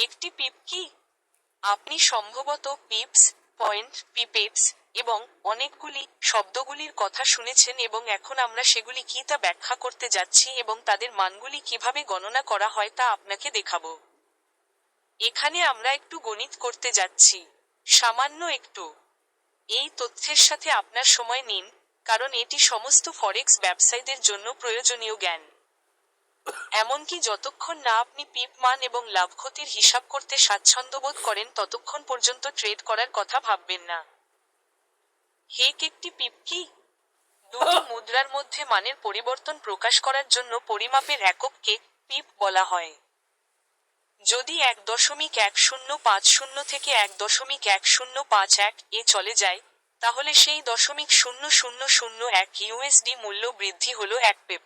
একটি পিপ কি? আপনি সম্ভবত পিপস, পয়েন্ট, পিপেপস এবং অনেকগুলি শব্দগুলির কথা শুনেছেন এবং এখন আমরা সেগুলি কি তা ব্যাখ্যা করতে যাচ্ছি এবং তাদের মানগুলি কীভাবে গণনা করা হয় তা আপনাকে দেখাবো। এখানে আমরা একটু গণিত করতে যাচ্ছি। সামান্য একটু। এই তথ্যের সাথে আপনার সময় নিন, কারণ এটি সমস্ত ফরেক্স ব্যবসায়ীদের জন্য প্রয়োজনীয় জ্ঞান। এমনকি যতক্ষণ না আপনি পিপ মান এবং লাভ ক্ষতির হিসাব করতে স্বাচ্ছন্দ্যবোধ করেন ততক্ষণ পর্যন্ত ট্রেড করার কথা ভাববেন না। হেক একটি পিপ কি? দুটি মুদ্রার মধ্যে মানের পরিবর্তন প্রকাশ করার জন্য পরিমাপের একককে পিপ বলা হয়। যদি এক দশমিক এক শূন্য পাঁচ শূন্য থেকে এক দশমিক এক শূন্য পাঁচ এক এ চলে যায় তাহলে সেই দশমিক শূন্য শূন্য শূন্য এক ইউএসডি মূল্য বৃদ্ধি হল এক পেপ।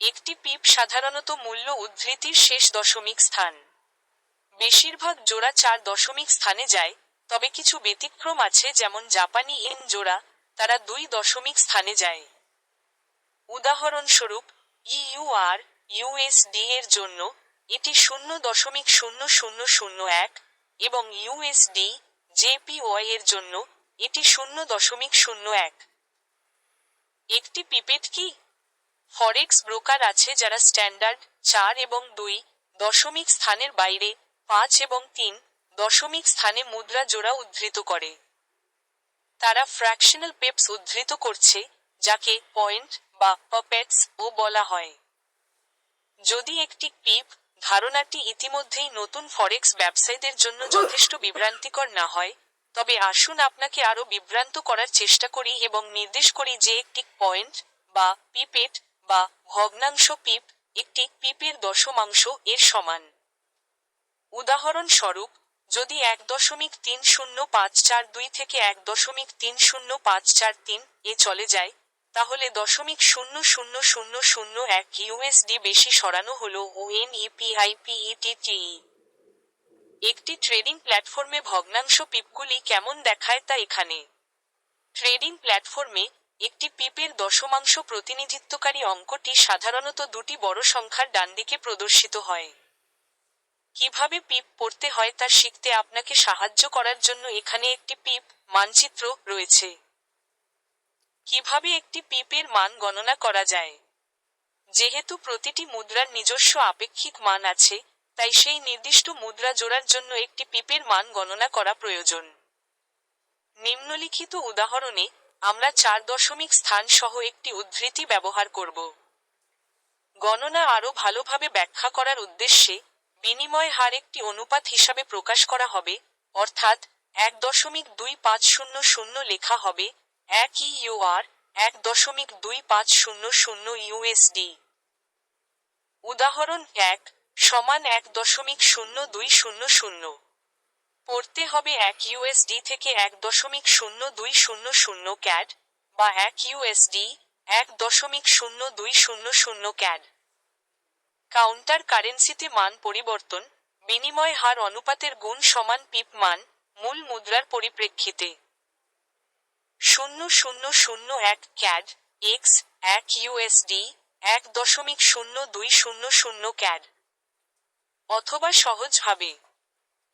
একটি পিপ সাধারণত মূল্য উদ্ধৃতির শেষ দশমিক স্থান। বেশিরভাগ জোড়া চার দশমিক স্থানে যায়, তবে কিছু ব্যতিক্রম আছে যেমন জাপানি ইন জোড়া, তারা দুই দশমিক স্থানে যায়। উদাহরণস্বরূপ ইউআর ইউএসডি এর জন্য এটি শূন্য দশমিক শূন্য শূন্য শূন্য এক এবং ইউএসডি জেপিওয়াই এর জন্য এটি শূন্য দশমিক শূন্য এক। একটি পিপেট কি? ফরেক্স ব্রোকার আছে যারা স্ট্যান্ডার্ড চার এবং দুই দশমিক স্থানের বাইরে, পাঁচ এবং তিন দশমিক স্থানে মুদ্রা জোড়া উদ্ধৃত করে। তারা ফ্র্যাকশনাল পেপস উদ্ধৃত করছে, যাকে পয়েন্ট বা পপেটস ও বলা হয়। যদি একটি পিপ ধারণাটি ইতিমধ্যেই নতুন ফরেক্স ব্যবসায়ীদের জন্য যথেষ্ট বিভ্রান্তিকর না হয়, তবে আসুন আপনাকে আরও বিভ্রান্ত করার চেষ্টা করি এবং নির্দেশ করি যে একটি পয়েন্ট বা পিপেট বা ভগ্নাংশ পিপ একটি পিপের দশমাংশ এর সমান। উদাহরণস্বরূপ, যদি এক দশমিক তিন শূন্য পাঁচ চার দুই থেকে এক দশমিক তিন শূন্য পাঁচ চার তিন এ চলে যায়, তাহলে দশমিক শূন্য শূন্য শূন্য শূন্য এক ইউএসডি বেশি সরানো হল ও এন ইপিআইপিইটিটি একটি ট্রেডিং প্ল্যাটফর্মে ভগ্নাংশ পিপগুলি কেমন দেখায় তা এখানে। ট্রেডিং প্ল্যাটফর্মে একটি পিপের দশমাংশ প্রতিনিধিত্বকারী অঙ্কটি সাধারণত দুটি বড় সংখ্যার ডানদিকে প্রদর্শিত হয়। কীভাবে পিপ পড়তে হয় তা শিখতে আপনাকে সাহায্য করার জন্য এখানে একটি পিপ মানচিত্র রয়েছে। কীভাবে একটি পিপের মান গণনা করা যায়? যেহেতু প্রতিটি মুদ্রার নিজস্ব আপেক্ষিক মান আছে, তাই সেই নির্দিষ্ট মুদ্রা জোড়ার জন্য একটি পিপের মান গণনা করা প্রয়োজন। নিম্নলিখিত উদাহরণে আমরা চার দশমিক স্থান সহ একটি উদ্ধৃতি ব্যবহার করব। গণনা আরও ভালোভাবে ব্যাখ্যা করার উদ্দেশ্যে বিনিময় হার একটি অনুপাত হিসাবে প্রকাশ করা হবে, অর্থাৎ এক দশমিক দুই পাঁচ শূন্য শূন্য লেখা হবে এক ইউআর এক দশমিক দুই পাঁচ শূন্য শূন্য ইউএসডি। উদাহরণ এক সমান এক দশমিক শূন্য দুই শূন্য শূন্য। পড়তে হবে এক ইউএসডি থেকে এক দশমিক শূন্য দুই শূন্য শূন্য ক্যাড বা এক ইউএসডি এক দশমিক শূন্য দুই শূন্য শূন্য ক্যাড কাউন্টার কারেন্সিতে মান পরিবর্তন, বিনিময় হার অনুপাতের গুণ সমান পিপ মান, মূল মুদ্রার পরিপ্রেক্ষিতে। শূন্য শূন্য শূন্য এক ক্যাড এক্স এক ইউএসডি এক দশমিক শূন্য দুই শূন্য শূন্য ক্যাড অথবা সহজভাবে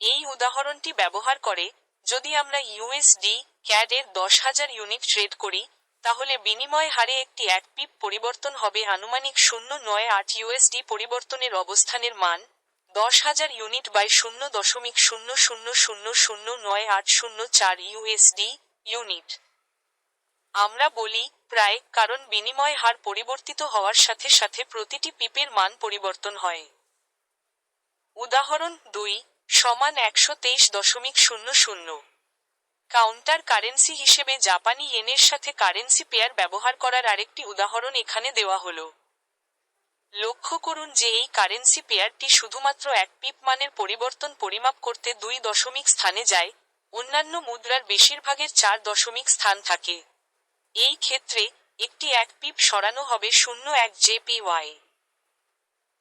এই উদাহরণটি ব্যবহার করে যদি আমরা ইউএসডি ক্যাড এর দশ হাজার ইউনিট ট্রেড করি, তাহলে বিনিময় হারে একটি এক পিপ পরিবর্তন হবে আনুমানিক শূন্য নয় আট ইউএসডি পরিবর্তনের অবস্থানের মান দশ হাজার ইউনিট বাই শূন্য দশমিক শূন্য শূন্য শূন্য শূন্য নয় আট শূন্য চার ইউএসডি ইউনিট আমরা বলি প্রায় কারণ বিনিময় হার পরিবর্তিত হওয়ার সাথে সাথে প্রতিটি পিপের মান পরিবর্তন হয়। উদাহরণ দুই সমান একশো তেইশ দশমিক শূন্য শূন্য। কাউন্টার কারেন্সি হিসেবে জাপানি ইয়েনের সাথে কারেন্সি পেয়ার ব্যবহার করার আরেকটি উদাহরণ এখানে দেওয়া হলো। লক্ষ্য করুন যে এই কারেন্সি পেয়ারটি শুধুমাত্র এক পিপ মানের পরিবর্তন পরিমাপ করতে দুই দশমিক স্থানে যায়, অন্যান্য মুদ্রার বেশিরভাগের চার দশমিক স্থান থাকে। এই ক্ষেত্রে একটি এক পিপ সরানো হবে শূন্য এক জেপিওয়াই।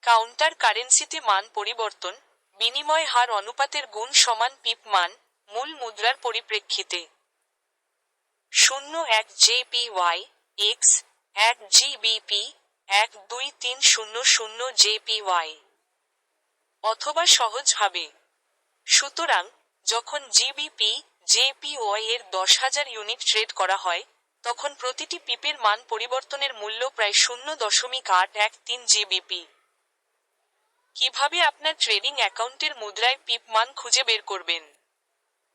কাউন্টার কারেন্সিতে মান পরিবর্তন বিনিময় হার অনুপাতের গুণ সমান পিপ মান মূল মুদ্রার পরিপ্রেক্ষিতে। শূন্য এক জেপিওয়াই এক্স এক জিবিপি এক দুই তিন শূন্য শূন্য জেপিওয়াই অথবা সহজভাবে সুতরাং যখন জিবিপি জেপিওয়াই এর দশ হাজার ইউনিট ট্রেড করা হয়, তখন প্রতিটি পিপের মান পরিবর্তনের মূল্য প্রায় শূন্য দশমিক আট এক তিন জিবিপি কীভাবে আপনার ট্রেডিং অ্যাকাউন্টের মুদ্রায় পিপ মান খুঁজে বের করবেন?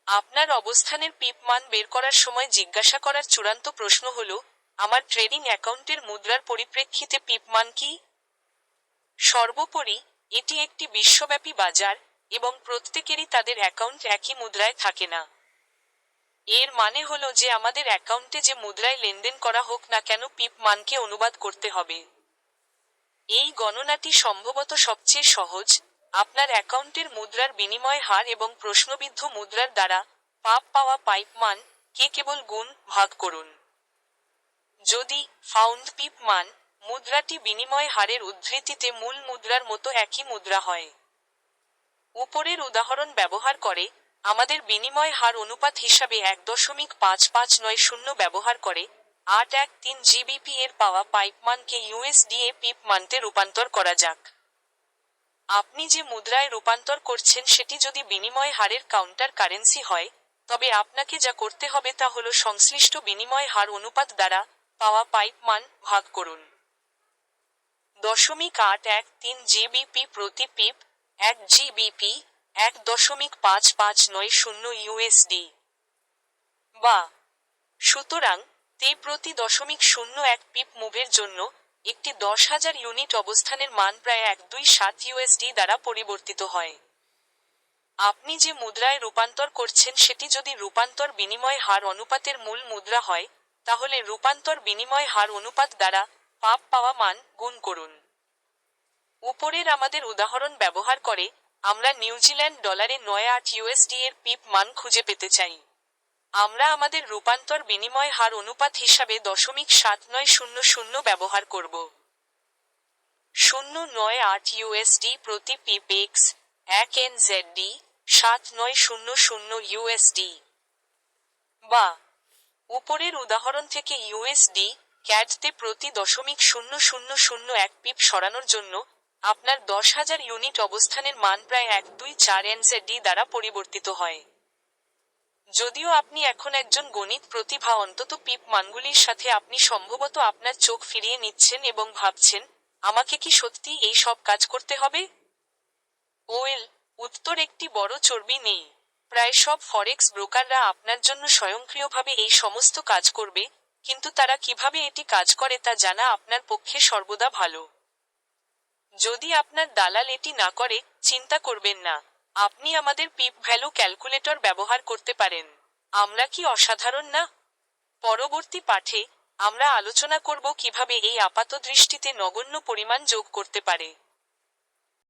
আপনার অবস্থানের পিপ মান বের করার সময় জিজ্ঞাসা করার চূড়ান্ত প্রশ্ন হল, আমার ট্রেডিং অ্যাকাউন্টের মুদ্রার পরিপ্রেক্ষিতে পিপ মান কি? সর্বোপরি, এটি একটি বিশ্বব্যাপী বাজার এবং প্রত্যেকেরই তাদের অ্যাকাউন্ট একই মুদ্রায় থাকে না। এর মানে হলো যে আমাদের অ্যাকাউন্টে যে মুদ্রায় লেনদেন করা হোক না কেন পিপ মানকে অনুবাদ করতে হবে। এই গণনাটি সম্ভবত সবচেয়ে সহজ। আপনার অ্যাকাউন্টের মুদ্রার বিনিময় হার এবং প্রশ্নবিদ্ধ মুদ্রার দ্বারা পাপ পাওয়া পাইপ মান কে কেবল গুণ ভাগ করুন। যদি ফাউন্ড পিপ মান মুদ্রাটি বিনিময় হারের উদ্ধৃতিতে মূল মুদ্রার মতো একই মুদ্রা হয়। উপরের উদাহরণ ব্যবহার করে আমাদের বিনিময় হার অনুপাত হিসাবে এক দশমিক পাঁচ পাঁচ নয় শূন্য ব্যবহার করে আট এক তিন জিবিপি এর পাওয়া পাইপ মানকে ইউএসডিএ পিপ মানতে রূপান্তর করা যাক। আপনি যে মুদ্রায় রূপান্তর করছেন সেটি যদি বিনিময় হারের কাউন্টার কারেন্সি হয়, তবে আপনাকে যা করতে হবে তা হল সংশ্লিষ্ট বিনিময় হার অনুপাত দ্বারা পাওয়া পাইপ মান ভাগ করুন। দশমিক আট এক তিন জিবিপি প্রতি পিপ এক জিবিপি এক দশমিক পাঁচ পাঁচ নয় শূন্য ইউএসডি বা, সুতরাং তে প্রতি দশমিক শূন্য এক পিপ মুভের জন্য একটি দশ হাজার ইউনিট অবস্থানের মান প্রায় এক দুই সাত ইউএসডি দ্বারা পরিবর্তিত হয়। আপনি যে মুদ্রায় রূপান্তর করছেন সেটি যদি রূপান্তর বিনিময় হার অনুপাতের মূল মুদ্রা হয়, তাহলে রূপান্তর বিনিময় হার অনুপাত দ্বারা পাপ পাওয়া মান গুণ করুন। উপরের আমাদের উদাহরণ ব্যবহার করে আমরা নিউজিল্যান্ড ডলারে নয় আট ইউএসডি এর পিপ মান খুঁজে পেতে চাই। আমরা আমাদের রূপান্তর বিনিময় হার অনুপাত হিসাবে দশমিক সাত নয় শূন্য শূন্য ব্যবহার করব। শূন্য নয় আট ইউএসডি প্রতি পিপ এক্স এক এন জেডডি সাত নয় শূন্য শূন্য ইউএসডি বা, উপরের উদাহরণ থেকে ইউএসডি ক্যাডতে প্রতি দশমিক শূন্য শূন্য শূন্য এক পিপ সরানোর জন্য আপনার দশ হাজার ইউনিট অবস্থানের মান প্রায় এক দুই চার এনজেডি দ্বারা পরিবর্তিত হয়। যদিও আপনি এখন একজন গণিত প্রতিভা, অন্তত পিপ মানগুলির সাথে আপনি সম্ভবত আপনার চোখ ফিরিয়ে নিচ্ছেন এবং ভাবছেন, আমাকে কি সত্যি এই সব কাজ করতে হবে? ওয়েল, উত্তর একটি বড় চর্বি নেই। প্রায় সব ফরেক্স ব্রোকাররা আপনার জন্য স্বয়ংক্রিয়ভাবে এই সমস্ত কাজ করবে, কিন্তু তারা কীভাবে এটি কাজ করে তা জানা আপনার পক্ষে সর্বদা ভালো। যদি আপনার দালাল এটি না করে, চিন্তা করবেন না। আপনি আমাদের পিপ ভ্যালু ক্যালকুলেটর ব্যবহার করতে পারেন। আমরা কি অসাধারণ না? পরবর্তী পাঠে আমরা আলোচনা করব কীভাবে এই আপাত দৃষ্টিতে নগণ্য পরিমাণ যোগ করতে পারে।